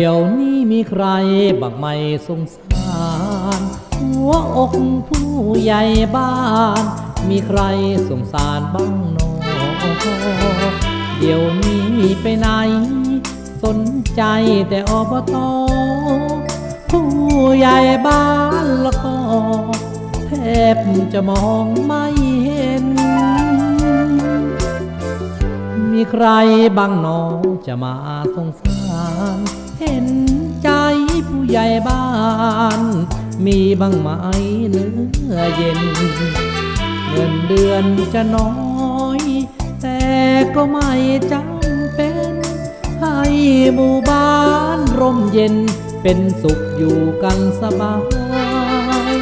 ดี๋ยวนี้มีใครบักไม่สงสาร หัวอกผู้ใหญ่บ้าน มีใครสงสารบ้างหนอเดี๋ยวนี้ไปไหน สนใจแต่อบตผู้ใหญ่บ้านละก็แทบจะมองไม่เห็น มีใครบ้างหนอ จะมาสงสารเห็นใจผู้ใหญ่บ้าน มีบางไหมเนื้อเย็น เงินเดือนจะน้อย แต่ก็ไม่จำเป็น ให้หมู่บ้านร่มเย็น เป็นสุขอยู่กันสบาย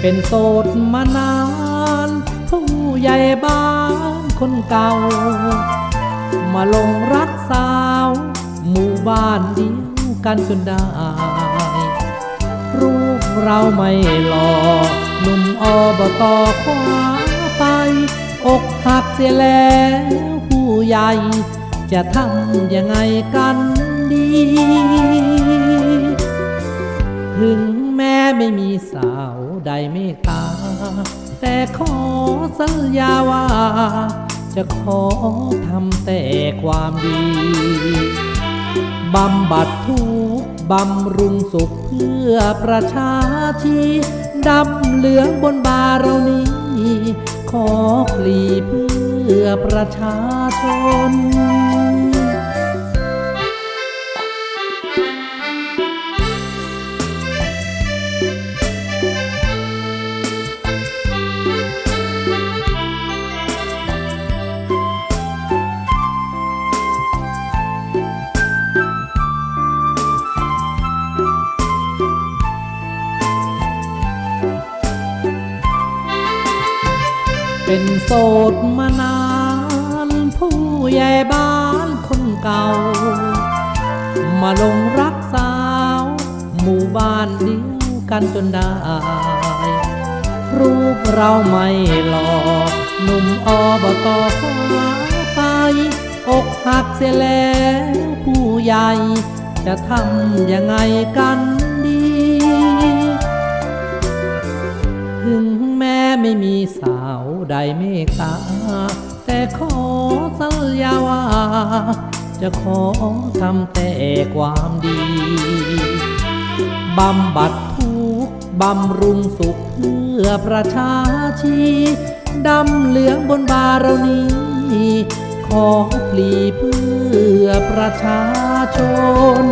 เป็นโสดมานาน ผู้ใหญ่บ้านคนเก่า มาลงรักสาว หมู่บ้านเดียวกันจนได้ รูปเราไม่หล่อหนุ่มอบตอคว้าไป อกหักเสียแล้วผู้ใหญ่ จะทำยังไงกันดี ถึงแม้ไม่มีสาวใดเมตตา แต่ขอสัญญาว่า จะขอทำแต่ความดี บำบัดทุกข์บำรุงสุขเพื่อประชาชีดำเหลืองบนบาเรานี้ ขอพลีเพื่อประชาชน เป็นโสดมานาน ผู้ใหญ่บ้านคนเก่า มาลงรักสาว หมู่บ้านเดียวกันจนได้ รูปเราไม่หล่อหนุ่มอบตคว้าไป อกหักเสียแล้วผู้ใหญ่ จะทำยังไงกันดี ถึง ไม่มีสาวใดเมตตา แต่ขอสัญญาว่า จะขอทำแต่ความดีบำบัดทุกบำรุงสุขเพื่อประชาชีดำเหลืองบนบาเรานี้ขอพลีเพื่อประชาชน